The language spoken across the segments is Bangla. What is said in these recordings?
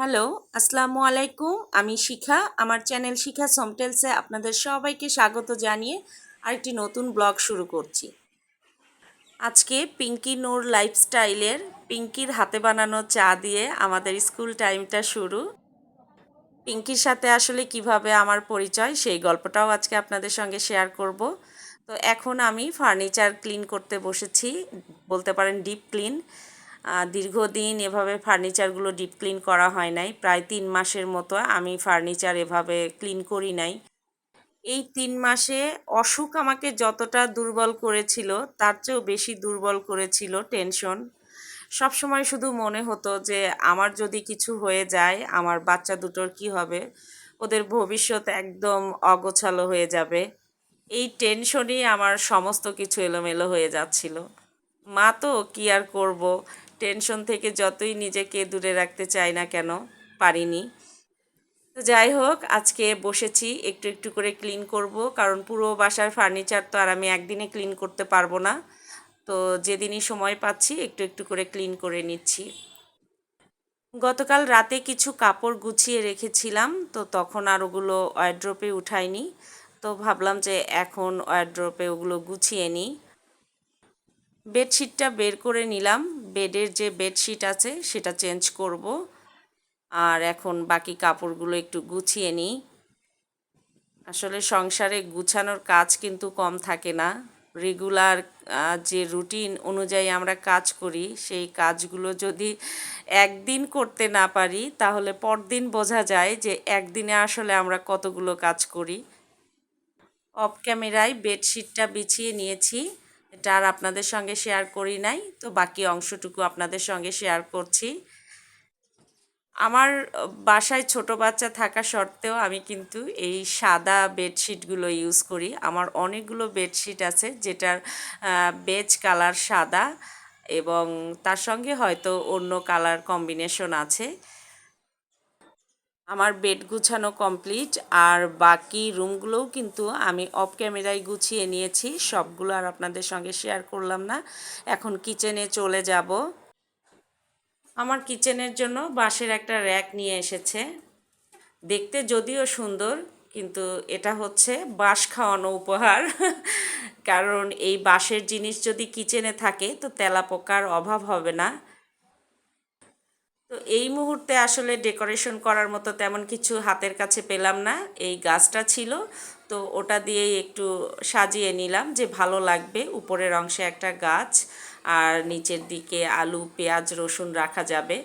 হ্যালো, আসসালামু আলাইকুম। আমি শিখা। আমার চ্যানেল শিখা সমটেলসে আপনাদের সবাইকে স্বাগত জানিয়ে আরেকটি নতুন ব্লগ শুরু করছি। আজকে পিঙ্কি নূর লাইফস্টাইলের পিঙ্কির হাতে বানানো চা দিয়ে আমাদের স্কুল টাইমটা শুরু। পিঙ্কির সাথে আসলে কীভাবে আমার পরিচয় সেই গল্পটাও আজকে আপনাদের সঙ্গে শেয়ার করব। তো এখন আমি ফার্নিচার ক্লিন করতে বসেছি, বলতে পারেন ডিপ ক্লিন। দীর্ঘদিন এভাবে ফার্নিচারগুলো ডিপ ক্লিন করা হয় নাই। প্রায় তিন মাসের মতো আমি ফার্নিচার এভাবে ক্লিন করি নাই। এই তিন মাসে অসুখ আমাকে যতটা দুর্বল করেছিল, তার চেয়েও বেশি দুর্বল করেছিল টেনশন। সব সময় শুধু মনে হতো যে, আমার যদি কিছু হয়ে যায়, আমার বাচ্চা দুটোর কি হবে? ওদের ভবিষ্যৎ একদম অগোছালো হয়ে যাবে। এই টেনশনই আমার সমস্ত কিছু এলোমেলো হয়ে যাচ্ছিল। মা তো, কি আর করব? টেনশন থেকে যতই নিজেকে দূরে রাখতে চাই না কেন, পারিনি। তো যাই হোক, আজকে বসেছি, একটু একটু করে ক্লিন করব, কারণ পুরো বাসার ফার্নিচার তো আর আমি একদিনে ক্লিন করতে পারব না। তো যেদিনই সময় পাচ্ছি, একটু একটু করে ক্লিন করে নিচ্ছি। গতকাল রাতে কিছু কাপড় গুছিয়ে রেখেছিলাম, তো তখন আর ওগুলো ওয়ারড্রপে উঠাইনি। তো ভাবলাম যে এখন ওয়ারড্রপে ওগুলো গুছিয়ে নিই। বেডশিটটা বের করে নিলাম বেডের যে বেডশিট আছে সেটা চেঞ্জ করব। আর এখন বাকি কাপড়গুলো একটু গুছিয়ে নিই। আসলে সংসারে গুছানোর কাজ কিন্তু কম থাকে না। রেগুলার যে রুটিন অনুযায়ী আমরা কাজ করি, সেই কাজগুলো যদি একদিন করতে না পারি, তাহলে পরদিন বোঝা যায় যে একদিনে আসলে আমরা কতগুলো কাজ করি। অফ ক্যামেরায় বেডশিটটা বিছিয়ে নিয়েছি। এটা আর আপনাদের সঙ্গে শেয়ার করি নাই, তো বাকি অংশটুকু আপনাদের সঙ্গে শেয়ার করছি। আমার বাসায় ছোট বাচ্চা থাকা সত্ত্বেও আমি কিন্তু এই সাদা বেডশিটগুলো ইউজ করি। আমার অনেকগুলো বেডশিট আছে যেটার বেজ কালার সাদা এবং তার সঙ্গে হয়তো অন্য কালার কম্বিনেশন আছে। আমার বেড গুছানো কমপ্লিট, আর বাকি রুমগুলোও কিন্তু আমি অফ ক্যামেরায় গুছিয়ে নিয়েছি। সবগুলো আর আপনাদের সঙ্গে শেয়ার করলাম না। এখন কিচেনে চলে যাব। আমার কিচেনের জন্য বাঁশের একটা র্যাক নিয়ে এসেছে। দেখতে যদিও সুন্দর, কিন্তু এটা হচ্ছে বাঁশ খাওয়ানো উপহার। কারণ এই বাঁশের জিনিস যদি কিচেনে থাকে, তো তেলাপোকার অভাব হবে না। তো এই মুহূর্তে আসলে ডেকোরেশন করার মতো তেমন কিছু হাতের কাছে পেলাম না। এই গাছটা ছিল, তো ওটা দিয়েই একটু সাজিয়ে নিলাম যে ভালো লাগবে। উপরের অংশে একটা গাছ, আর নিচের দিকে আলু, পেঁয়াজ, রসুন রাখা যাবে।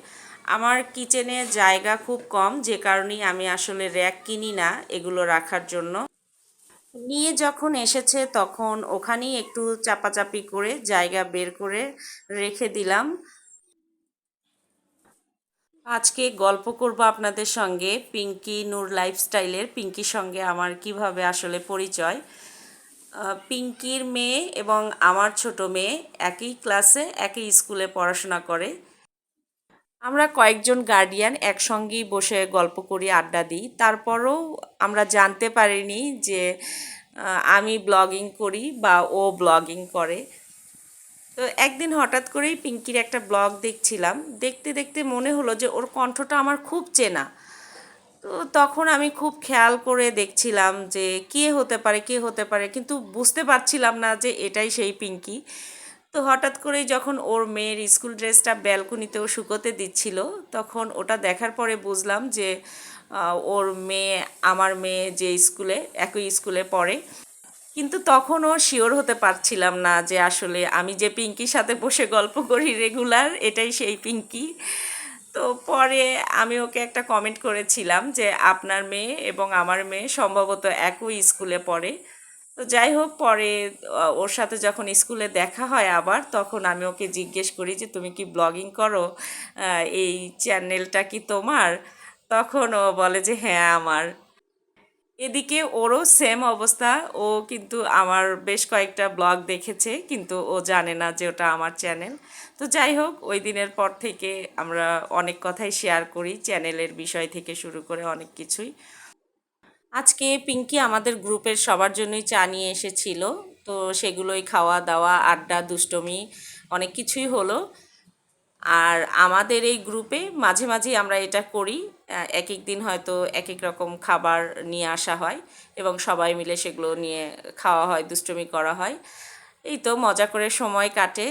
আমার কিচেনে জায়গা খুব কম, যে কারণেই আমি আসলে র্যাক কিনি না এগুলো রাখার জন্য। নিয়ে যখন এসেছে তখন ওখানেই একটু চাপাচাপি করে জায়গা বের করে রেখে দিলাম। আজকে গল্প করব আপনাদের সঙ্গে পিঙ্কি নূর লাইফস্টাইলের। পিঙ্কির সঙ্গে আমার কীভাবে আসলে পরিচয়? পিঙ্কির মেয়ে এবং আমার ছোট মেয়ে একই ক্লাসে, একই স্কুলে পড়াশোনা করে। আমরা কয়েকজন গার্ডিয়ান একসঙ্গেই বসে গল্প করি, আড্ডা দিই। তারপরও আমরা জানতে পারিনি যে আমি ব্লগিং করি বা ও ব্লগিং করে। তো একদিন হঠাৎ করেই পিঙ্কির একটা ব্লগ দেখছিলাম। দেখতে দেখতে মনে হলো যে ওর কণ্ঠটা আমার খুব চেনা। তো তখন আমি খুব খেয়াল করে দেখছিলাম যে কে হতে পারে, কে হতে পারে, কিন্তু বুঝতে পারছিলাম না যে এটাই সেই পিঙ্কি। তো হঠাৎ করেই যখন ওর মেয়ের স্কুল ড্রেসটা ব্যালকনিতেও শুকোতে দিচ্ছিল, তখন ওটা দেখার পরে বুঝলাম যে ওর মেয়ে, আমার মেয়ে যে স্কুলে, একই স্কুলে পড়ে কিন্তু তখনও শিওর হতে পারছিলাম না যে আসলে আমি যে পিঙ্কির সাথে বসে গল্প করি রেগুলার এটাই সেই পিঙ্কি। তো পরে আমি ওকে একটা কমেন্ট করেছিলাম যে আপনার মেয়ে এবং আমার মেয়ে সম্ভবত একই স্কুলে পড়ে। তো যাই হোক, পরে ওর সাথে যখন স্কুলে দেখা হয় আবার, তখন আমি ওকে জিজ্ঞেস করি যে, তুমি কি ব্লগিং করো? এই চ্যানেলটা কি তোমার? তখন ও বলে যে হ্যাঁ আমার। এদিকে ওরও সেম অবস্থা। ও কিন্তু আমার বেশ কয়েকটা ব্লগ দেখেছে, কিন্তু ও জানে না যে ওটা আমার চ্যানেল তো যাই হোক, ওই দিনের পর থেকে আমরা অনেক কথাই শেয়ার করি চ্যানেলের বিষয় থেকে শুরু করে অনেক কিছুই। আজকে পিঙ্কি আমাদের গ্রুপের সবার জন্যই চা নিয়ে এসেছিল, তো সেগুলোই খাওয়া দাওয়া আড্ডা, দুষ্টমি অনেক কিছুই হলো। আর আমাদের এই গ্রুপে মাঝে মাঝেই আমরা এটা করি এক এক দিন হয়তো এক এক রকম খাবার নিয়ে আসা হয় এবং সবাই মিলে সেগুলো নিয়ে খাওয়া হয়, দুষ্টুমি করা হয়। এই তো মজা করে সময় কাটে।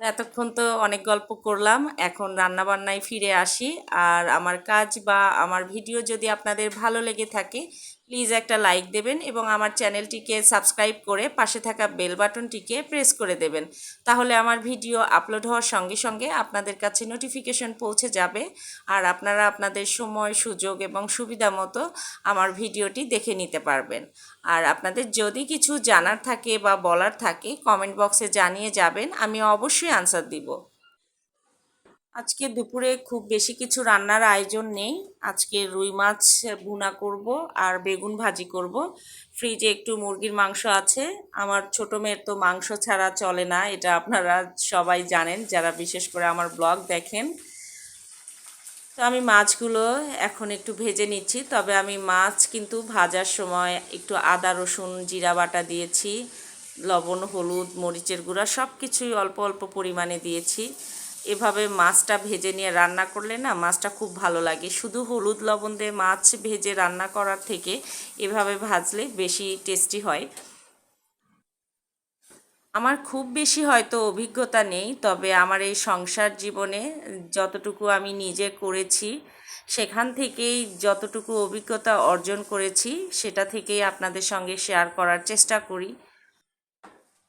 এতক্ষণ তো অনেক গল্প করলাম, এখন রান্না বান্নায় ফিরে আসি। আর আমার কাজ বা আমার ভিডিও যদি আপনাদের ভালো লেগে থাকে প্লিজ একটা লাইক দেবেন এবং আমার চ্যানেলটিকে সাবস্ক্রাইব করে পাশে থাকা বেল বাটনটিকে প্রেস করে দেবেন। তাহলে আমার ভিডিও আপলোড হওয়ার সঙ্গে সঙ্গে আপনাদের কাছে নোটিফিকেশন পৌঁছে যাবে আর আপনারা আপনাদের সময়, সুযোগ এবং সুবিধা মতো আমার ভিডিওটি দেখে নিতে পারবেন। আর আপনাদের যদি কিছু জানার থাকে বা বলার থাকে কমেন্ট বক্সে জানিয়ে যাবেন, আমি অবশ্যই আনসার দিব। আজকে দুপুরে খুব বেশি কিছু রান্নার আয়োজন নেই। আজকে রুই মাছ ভুনা করব আর বেগুন ভাজি করব। ফ্রিজে একটু মুরগির মাংস আছে। আমার ছোট মেয়ের তো মাংস ছাড়া চলে না, এটা আপনারা সবাই জানেন, যারা বিশেষ করে আমার ব্লগ দেখেন। তো আমি মাছগুলো এখন একটু ভেজে নিচ্ছি, তবে আমি মাছ কিন্তু ভাজার সময় একটু আদা, রসুন, জিরা বাটা দিয়েছি, লবণ, হলুদ, মরিচের গুঁড়া সব কিছুই অল্প অল্প পরিমাণে দিয়েছি। এভাবে মাছটা ভেজে নিয়ে রান্না করলে না মাছটা খুব ভালো লাগে। শুধু হলুদ লবণ দিয়ে মাছ ভেজে রান্না করার থেকে এভাবে ভাজলে বেশি টেস্টি হয়। আমার খুব বেশি হয়তো অভিজ্ঞতা নেই, তবে আমার এই সংসার জীবনে যতটুকু আমি নিজে করেছি, সেখান থেকেই যতটুকু অভিজ্ঞতা অর্জন করেছি, সেটা থেকেই আপনাদের সঙ্গে শেয়ার করার চেষ্টা করি।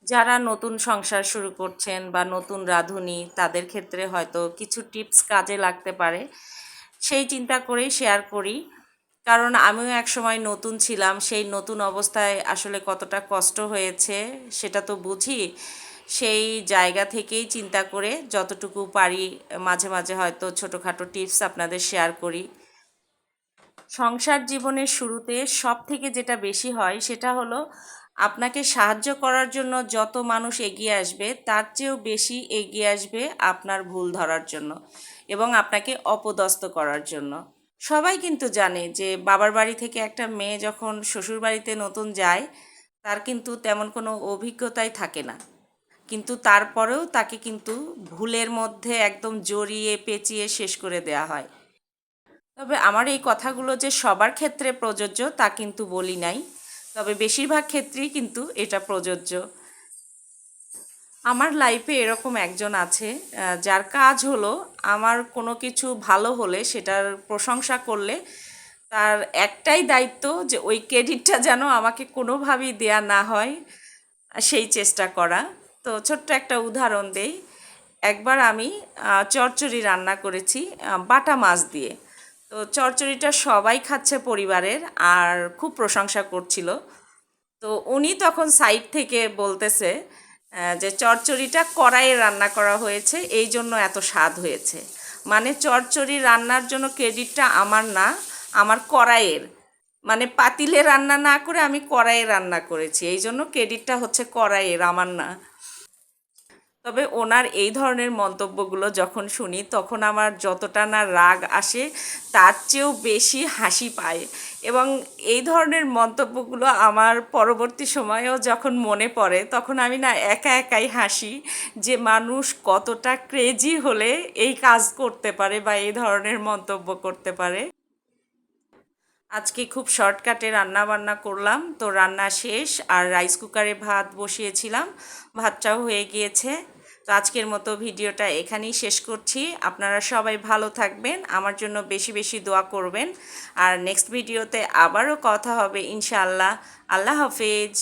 যারা নতুন সংসার শুরু করছেন বা নতুন রাঁধুনি, তাদের ক্ষেত্রে হয়তো কিছু টিপস কাজে লাগতে পারে। সেই চিন্তা করেই শেয়ার করি। কারণ আমিও এক সময় নতুন ছিলাম, সেই নতুন অবস্থায় আসলে কতটা কষ্ট হয়েছে সেটা তো বুঝি। সেই জায়গা থেকেই চিন্তা করে যতটুকু পারি মাঝে মাঝে হয়তো ছোটোখাটো টিপস আপনাদের শেয়ার করি। সংসার জীবনের শুরুতে সব থেকে যেটা বেশি হয় সেটা হলো আপনাকে সাহায্য করার জন্য যত মানুষ এগিয়ে আসবে, তার চেয়েও বেশি এগিয়ে আসবে আপনার ভুল ধরার জন্য এবং আপনাকে অপদস্থ করার জন্য। সবাই কিন্তু জানে যে বাবার বাড়ি থেকে একটা মেয়ে যখন শ্বশুর বাড়িতে নতুন যায়, তার কিন্তু তেমন কোনো অভিজ্ঞতাই থাকে না। কিন্তু তারপরেও তাকে কিন্তু ভুলের মধ্যে একদম জড়িয়ে পেঁচিয়ে শেষ করে দেয়া হয়। তবে আমার এই কথাগুলো যে সবার ক্ষেত্রে প্রযোজ্য তা কিন্তু বলি নাই। তবে বেশিরভাগ ক্ষেত্রেই কিন্তু এটা প্রযোজ্য। আমার লাইফে এরকম একজন আছে যার কাজ হলো আমার কোনো কিছু ভালো হলে সেটার প্রশংসা করলে তার একটাই দায়িত্ব যে ওই ক্রেডিটটা যেন আমাকে কোনোভাবেই দেয়া না হয় সেই চেষ্টা করা। তো ছোট্ট একটা উদাহরণ দেই। একবার আমি আহ, চচ্চড়ি রান্না করেছি বাটা মাছ দিয়ে। তো চচ্চড়িটা সবাই খাচ্ছে পরিবারের আর খুব প্রশংসা করছিল। তো উনি তখন সাইড থেকে বলতেছে যে চচ্চড়িটা কড়াইয়ে রান্না করা হয়েছে, এই জন্য এত স্বাদ হয়েছে। মানে চচ্চড়ি রান্নার জন্য ক্রেডিটটা আমার না, আমার কড়াইয়ের। মানে পাতিলে রান্না না করে আমি কড়াইয়ে রান্না করেছি, এই জন্য ক্রেডিটটা হচ্ছে কড়াইয়ের, আমার না। তবে ওনার এই ধরনের মন্তব্যগুলো যখন শুনি, তখন আমার যতটা না রাগ আসে, তার চেয়েও বেশি হাসি পায়। এবং এই ধরনের মন্তব্যগুলো আমার পরবর্তী সময়েও যখন মনে পড়ে, তখন আমি না একা একাই হাসি যে মানুষ কতটা ক্রেজি হলে এই কাজ করতে পারে বা এই ধরনের মন্তব্য করতে পারে। আজকে খুব শর্টকাটে রান্না বান্না করলাম, তো রান্না শেষ আর রাইস কুকারে ভাত বসিয়েছিলাম। ভাতটাও হয়ে গিয়েছে। তো আজকের মতো ভিডিওটা এখানেই শেষ করছি। আপনারা সবাই ভালো থাকবেন, আমার জন্য বেশি বেশি দোয়া করবেন। আর নেক্সট ভিডিওতে আবারও কথা হবে, ইনশাআল্লাহ। আল্লাহ হাফেজ।